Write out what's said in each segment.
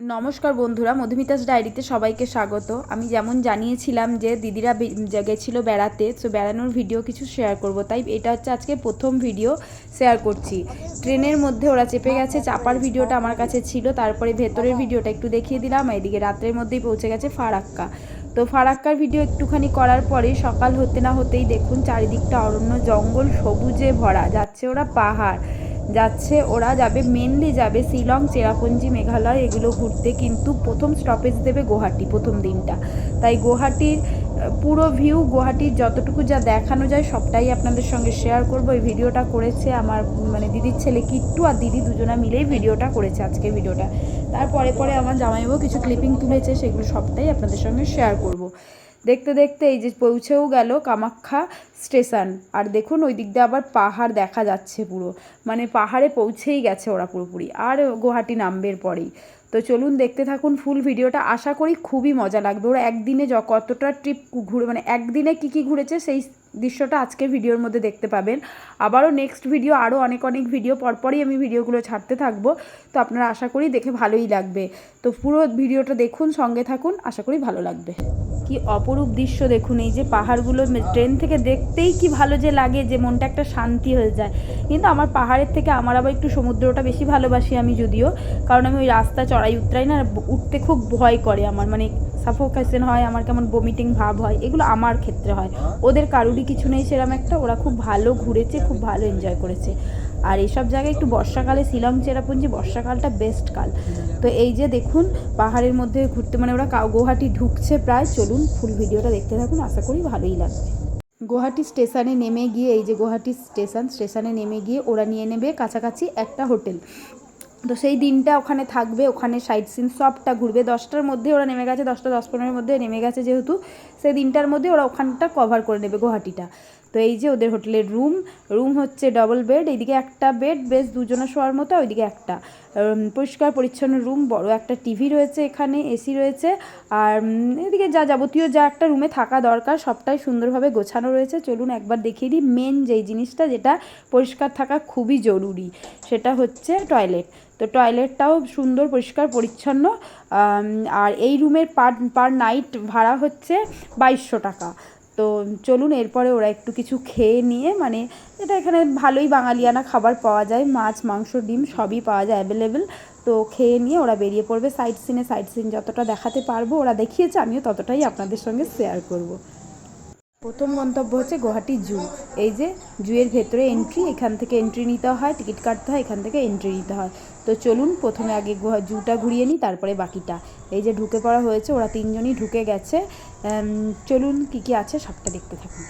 নমস্কার বন্ধুরা, মধুমিতাস ডায়েরিতে সবাইকে স্বাগত। আমি যেমন জানিয়েছিলাম যে দিদিরা গেছিল বেড়াতে, তো বেড়ানোর ভিডিও কিছু শেয়ার করব। তাই এটা হচ্ছে আজকে প্রথম ভিডিও শেয়ার করছি। ট্রেনের মধ্যে ওরা চেপে গেছে, চাপার ভিডিওটা আমার কাছে ছিল, তারপরে ভেতরের ভিডিওটা একটু দেখিয়ে দিলাম এদিকে রাত্রের মধ্যেই পৌঁছে গেছে ফারাক্কা। তো ফারাক্কার ভিডিও একটুখানি করার পরে সকাল হতে না হতেই দেখুন, চারিদিকটা অরণ্য জঙ্গল, সবুজে ভরা, যাচ্ছে ওরা পাহাড়। যাচ্ছে, ওরা যাবে মেনলি যাবে শিলং, চেরাপুঞ্জি, মেঘালয়, এগুলো ঘুরতে, কিন্তু প্রথম স্টপেজ দেবে গুয়াহাটি প্রথম দিনটা। তাই গুয়াহাটির পুরো ভিউ গুয়াহাটির যতটুকু যা দেখানো যায়, সবটাই আপনাদের সঙ্গে শেয়ার করব। এই ভিডিওটা করেছে আমার মানে দিদির ছেলে কিট্টু আর দিদি দুজনা মিলেই ভিডিওটা করেছে আজকে ভিডিওটা। তারপরে পরে আমার জামাইবাবু কিছু ক্লিপিং তুলেছে, সেগুলো সবটাই আপনাদের সঙ্গে শেয়ার করব। দেখতে দেখতে এই যে পৌঁছেও গেল কামাখ্যা স্টেশন। আর দেখুন, ওই দিক দিয়ে আবার পাহাড় দেখা যাচ্ছে পুরো। মানে পাহাড়ে পৌঁছেই গেছে ওরা পুরোপুরি। আর গুয়াহাটি নামবের পরেই। তো চলুন দেখতে থাকুন ফুল ভিডিওটা। আশা করি খুবই মজা লাগবে। ওরা একদিনে য, কতটা ট্রিপ ঘুরে মানে একদিনে কী কী ঘুরেছে সেই দৃশ্যটা আজকে ভিডিওর মধ্যে দেখতে পাবেন। আবারও নেক্সট ভিডিও আরও অনেক অনেক ভিডিও পরপরই আমি ভিডিওগুলো ছাড়তে থাকব। তো আপনারা আশা করি দেখে ভালোই লাগবে। তো পুরো ভিডিওটা দেখুন, সঙ্গে থাকুন, আশা করি ভালো লাগবে। কি অপরূপ দৃশ্য দেখুন, এই যে পাহাড়গুলো ট্রেন থেকে দেখতেই কি ভালো যে লাগে, যে মনটা একটা শান্তি হয়ে যায়। কিন্তু আমার পাহাড়ের থেকে আমার আবার একটু সমুদ্রটা বেশি ভালোবাসি আমি যদিও। কারণ আমি ওই রাস্তা চড়াই উতরাই না, উঠতে খুব ভয় করে আমার মানে সাফোকেশন হয়, আমার কেমন বমিটিং ভাব হয়, এগুলো আমার ক্ষেত্রে হয়। ওদের কারুরই কিছু নেই সেরকম একটা, ওরা খুব ভালো ঘুরেছে, খুব ভালো এনজয় করেছে। আর এইসব জায়গায় একটু বর্ষাকালে, শিলং, চেরাপুঞ্জি বর্ষাকালটা বেস্ট কাল। তো এই যে দেখুন, পাহাড়ের মধ্যে ঘুরতে মানে ওরা গুয়াহাটি ঢুকছে প্রায়। চলুন ফুল ভিডিওটা দেখতে থাকুন, আশা করি ভালোই লাগবে। গুয়াহাটি স্টেশনে নেমে গিয়ে, এই যে গুয়াহাটি স্টেশন, স্টেশনে নেমে গিয়ে ওরা নিয়ে নেবে কাছাকাছি একটা হোটেল। তো সেই দিনটা ওখানে থাকবে, ওখানে সাইট সিন সবটা ঘুরবে। দশটার মধ্যে ওরা নেমে গেছে, দশটা, দশ পনেরোর মধ্যে নেমে গেছে যেহেতু। সেই দিনটার মধ্যে ওরা ওখানটা কভার করে নেবে গুয়াহাটিটা। তো এই যে ওদের হোটেলের রুম রুম হচ্ছে ডবল বেড এইদিকে একটা বেড বেশ দুজনে শোয়ার মতো ওইদিকে একটা। পরিষ্কার পরিচ্ছন্ন রুম বড় একটা টিভি রয়েছে এখানে এসি রয়েছে। আর এদিকে যা যাবতীয় যা একটা রুমে থাকা দরকার, সবটাই সুন্দরভাবে গোছানো রয়েছে। চলুন একবার দেখিয়ে দিই মেন যেই জিনিসটা, যেটা পরিষ্কার থাকা খুবই জরুরি, সেটা হচ্ছে টয়লেট তো টয়লেটটাও সুন্দর, পরিষ্কার, পরিচ্ছন্ন আর এই রুমের পার পার নাইট ভাড়া হচ্ছে বাইশশো টাকা। তো চলুন এরপরে ওরা একটু কিছু খেয়ে নিয়ে মানে এটা এখানে ভালোই বাঙালিয়ানা খাবার পাওয়া যায়, মাছ, মাংস, ডিম সবই পাওয়া যায় অ্যাভেলেবেল তো খেয়ে নিয়ে ওরা বেরিয়ে পড়বে সাইট সিনে সাইট সিন যতটা দেখাতে পারব, ওরা দেখিয়েছে, আমিও ততটাই আপনাদের সঙ্গে শেয়ার করব। প্রথম গন্তব্য হচ্ছে গুয়াহাটি জু। এই যে জুয়ের ভেতরে এন্ট্রি এখান থেকে এন্ট্রি নিতে হয় টিকিট কাটতে হয়, এখান থেকে এন্ট্রি নিতে হয়। তো চলুন প্রথমে আগে জুটা ঘুরিয়ে নিই, তারপরে বাকিটা। এই যে ঢুকে পড়া হয়েছে, ওরা তিনজনই ঢুকে গেছে। চলুন কি কি আছে, সবটা দেখতে থাকুন।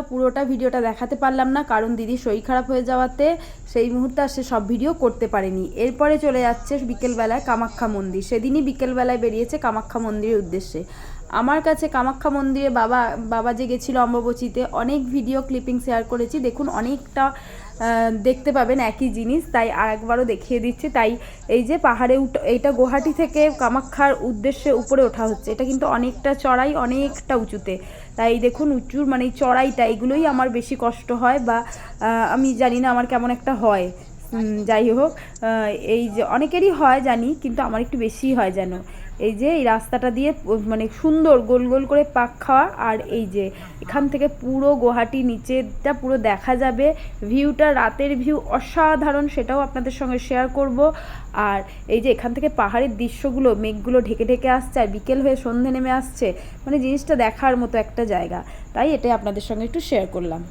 জুটা পুরোটা ভিডিওটা দেখাতে পারলাম না, কারণ দিদির শরীর খারাপ হয়ে যাওয়াতে সেই মুহূর্তে আর সে সব ভিডিও করতে পারেনি। এরপরে চলে যাচ্ছে বিকেলবেলায় কামাখ্যা মন্দির। সেদিনই বিকেলবেলায় বেরিয়েছে কামাখ্যা মন্দিরের উদ্দেশ্যে। আমার কাছে কামাখ্যা মন্দিরে বাবা বাবা যে গেছিল অম্বুবচিতে অনেক ভিডিও ক্লিপিং শেয়ার করেছি। দেখুন, অনেকটা দেখতে পাবেন একই জিনিস, তাই আর একবারও দেখিয়ে দিচ্ছি। তাই এই যে পাহাড়ে উঠ, এইটা গুয়াহাটি থেকে কামাখ্যার উদ্দেশ্যে উপরে ওঠা হচ্ছে। এটা কিন্তু অনেকটা চড়াই, অনেকটা উঁচুতে। তাই দেখুন উঁচুর মানে চড়াইটা, এগুলোই আমার বেশি কষ্ট হয় বা আমি জানি না আমার কেমন একটা হয়। যাই হোক এই যে অনেকেরই হয় জানি, কিন্তু আমার একটু বেশি হয় যেন। এই যে এই রাস্তাটা দিয়ে মানে সুন্দর গোল গোল করে পাক খাওয়া, আর এই যে এখান থেকে পুরো গুয়াহাটি নিচেটা পুরো দেখা যাবে। ভিউটা, রাতের ভিউ অসাধারণ, সেটাও আপনাদের সঙ্গে শেয়ার করব। আর এই যে এখান থেকে পাহাড়ের দৃশ্যগুলো, মেঘগুলো ঢেকে ঢেকে আসছে, আর বিকেল হয়ে সন্ধে নেমে আসছে মানে জিনিসটা দেখার মতো একটা জায়গা। তাই এটাই আপনাদের সঙ্গে একটু শেয়ার করলাম।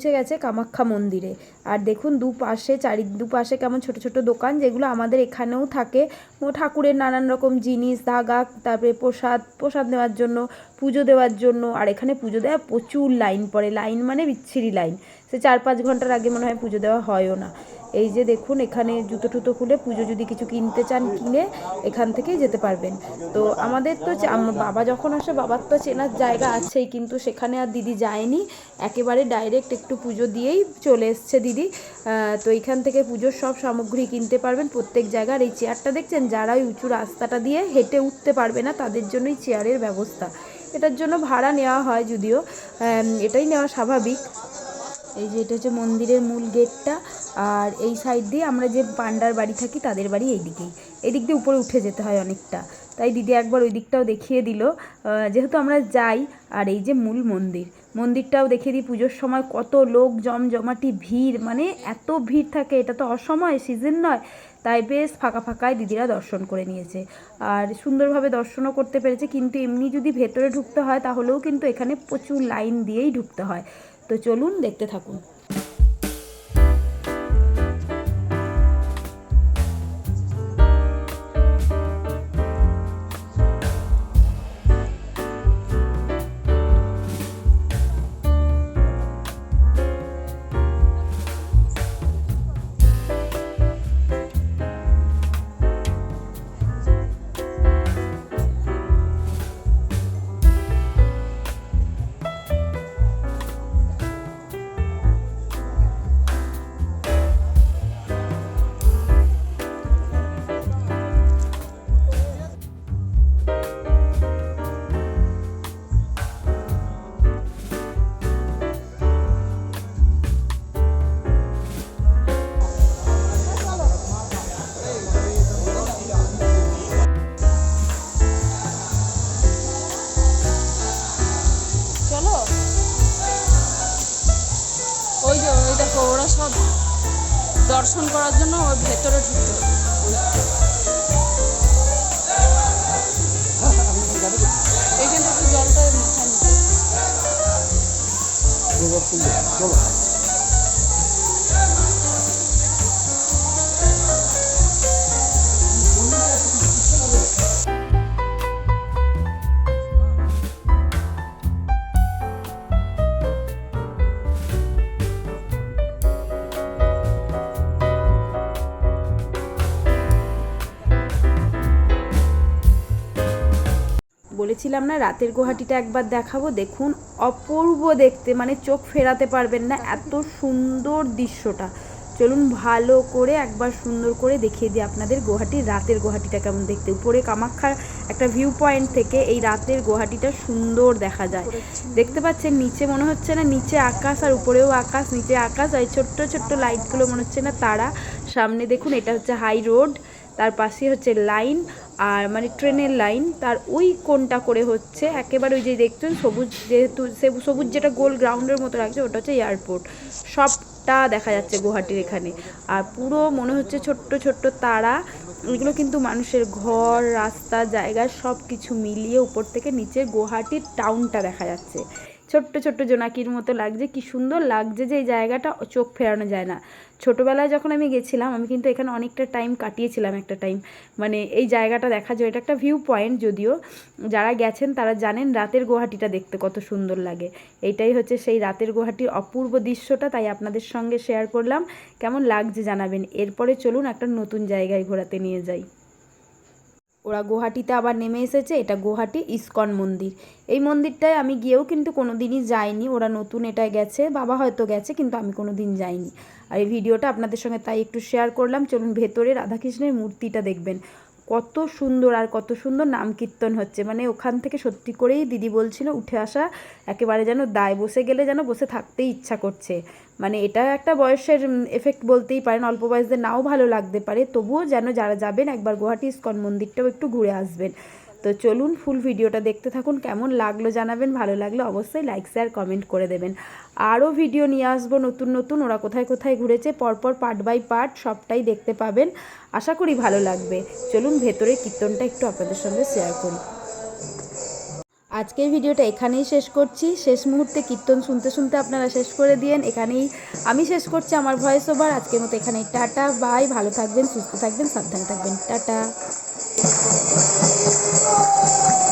পৌঁছে গেছে কামাখ্যা মন্দিরে। আর দেখুন দুপাশে, চারি, দুপাশে কেমন ছোট ছোট দোকান যেগুলো আমাদের এখানেও থাকে। ঠাকুরের নানান রকম জিনিস ধাগা তারপরে প্রসাদ প্রসাদ নেওয়ার জন্য, পুজো দেওয়ার জন্য। আর এখানে পুজো দেওয়া প্রচুর লাইন পড়ে। লাইন মানে বিচ্ছিরি লাইন। সে চার পাঁচ ঘণ্টার আগে মনে হয় পুজো দেওয়া হয়ও না। এই যে দেখুন, এখানে জুতো টুতো খুলে পুজো যদি কিছু কিনতে চান, কিনে এখান থেকেই যেতে পারবেন। তো আমাদের তো বাবা যখন আসে, বাবার তো চেনার জায়গা আছেই, কিন্তু সেখানে আর দিদি যায়নি। একেবারে ডাইরেক্ট একটু পুজো দিয়েই চলে এসছে দিদি। তো এইখান থেকে পুজোর সব সামগ্রী কিনতে পারবেন প্রত্যেক জায়গার। এই চেয়ারটা দেখছেন? যারা ওই উঁচু রাস্তাটা দিয়ে হেঁটে উঠতে পারবে না, তাদের জন্যই চেয়ারের ব্যবস্থা। এটার জন্য ভাড়া নেওয়া হয় যদিও এটাই নেওয়া স্বাভাবিক। এই যে এটা হচ্ছে মন্দিরের মূল গেটটা, আর এই সাইড দিয়ে আমরা যে পান্ডার বাড়ি থাকি তাদের বাড়ি এই দিকেই এই দিক দিয়ে উপরে উঠে যেতে হয় অনেকটা। তাই দিদি একবার ওই দিকটাও দেখিয়ে দিল। যেহেতু আমরা যাই, আর এই যে মূল মন্দির, মন্দিরটাও দেখিয়ে দিই। পুজোর সময় কত লোক, জমজমাটি, ভিড় মানে এত ভিড় থাকে। এটা তো অসময় সিজন নয়। তাই বেশ ফাঁকা ফাঁকায় দিদিরা দর্শন করে নিয়েছে। আর সুন্দরভাবে দর্শনও করতে পেরেছে। কিন্তু এমনি যদি ভেতরে ঢুকতে হয়, তাহলেও কিন্তু এখানে প্রচুর লাইন দিয়েই ঢুকতে হয়। তো চলুন দেখতে থাকুন। ওর ভেতরে ঢুকতে হবে। এইখানটা একটু জলটা নিতে চলো বলেছিলাম না রাতের গুহাটিটা একবার দেখাবো। দেখুন অপূর্ব দেখতে মানে চোখ ফেরাতে পারবেন না এত সুন্দর দৃশ্যটা। চলুন ভালো করে একবার সুন্দর করে দেখিয়ে দিই আপনাদের গুয়াহাটির রাতের গুয়াহাটিটা কেমন দেখতে। উপরে কামাখ্যার একটা ভিউ পয়েন্ট থেকে এই রাতের গুয়াহাটিটা সুন্দর দেখা যায়। দেখতে পাচ্ছেন নিচে মনে হচ্ছে না নিচে আকাশ আর উপরেও আকাশ নিচে আকাশ আর ছোট্ট ছোট্ট লাইটগুলো মনে হচ্ছে না তারা। সামনে দেখুন এটা হচ্ছে হাই রোড তার পাশে হচ্ছে লাইন আর মানে ট্রেনের লাইন, তার ওই কোনটা করে হচ্ছে একেবারে ওই যে দেখছেন সবুজ যেহেতু সে- সবুজ যেটা গোল গ্রাউন্ডের মতো রাখছে ওটা হচ্ছে এয়ারপোর্ট। সবটা দেখা যাচ্ছে গুয়াহাটির এখানে। আর পুরো মনে হচ্ছে ছোট্ট ছোট্ট তারা, এগুলো কিন্তু মানুষের ঘর, রাস্তা, জায়গা সব কিছু মিলিয়ে উপর থেকে নিচে গুয়াহাটির টাউনটা দেখা যাচ্ছে। ছোট্ট ছোট্ট জোনাকির মতো লাগছে, কি সুন্দর লাগছে যে এই জায়গাটা চোখ ফেরানো যায় না। ছোটোবেলায় যখন আমি গেছিলাম, আমি কিন্তু এখানে অনেকটা টাইম কাটিয়েছিলাম একটা টাইম মানে এই জায়গাটা দেখা যায়, এটা একটা ভিউ পয়েন্ট যদিও। যারা গেছেন, তারা জানেন রাতের গুয়াহাটিটা দেখতে কত সুন্দর লাগে। এইটাই হচ্ছে সেই রাতের গুয়াহাটির অপূর্ব দৃশ্যটা, তাই আপনাদের সঙ্গে শেয়ার করলাম। কেমন লাগছে জানাবেন। এরপরে চলুন একটা নতুন জায়গায় ঘোরাতে নিয়ে যাই। ওরা গুয়াহাটিতে আবার নেমে এসেছে, এটা গুহাটি ইস্কন মন্দির। এই মন্দিরটায় আমি গিয়েও কিন্তু কোনো দিনই যাইনি, ওরা নতুন এটায় গেছে, বাবা হয়তো গেছে কিন্তু আমি কোনো দিন যাইনি। আর এই ভিডিওটা আপনাদের সঙ্গে তাই একটু শেয়ার করলাম, চলুন ভেতরে রাধাকৃষ্ণের মূর্তিটা দেখবেন। কত সুন্দর আর কত সুন্দর নাম কীর্তন হচ্ছে। মানে ওখান থেকে সত্যি করেই দিদি বলছিল, উঠে আসা, একেবারে যেন দায় বসে গেলে যেন বসে থাকতেই ইচ্ছা করছে। মানে এটা একটা বয়সের এফেক্ট বলতেই পারেন, অল্প বয়সদের নাও ভালো লাগতে পারে। তবুও যেন যারা যাবেন, একবার গুয়াহাটি ইস্কন মন্দিরটাও একটু ঘুরে আসবেন। তো চলুন ফুল ভিডিওটা দেখতে থাকুন, কেমন লাগল জানাবেন, ভালো লাগলে অবশ্যই লাইক শেয়ার কমেন্ট করে দেবেন। আরও ভিডিও নিয়ে আসব নতুন নতুন, ওরা কোথায় কোথায় ঘুরেছে, পরপর পার্ট বাই পার্ট সবটাই দেখতে পাবেন। আশা করি ভালো লাগবে। চলুন ভেতরে কীর্তনটা একটু আপনাদের সঙ্গে শেয়ার করি। আজকের ভিডিওটা এখানেই শেষ করছি। শেষ মুহূর্তে কীর্তন শুনতে শুনতে আপনারা শেষ করে দিয়েন। এখানেই আমি শেষ করছি আমার ভয়েস ওভার আজকের মতো এখানেই টাটা বাই ভালো থাকবেন, সুস্থ থাকবেন, সাবধানে থাকবেন। টাটা। やった!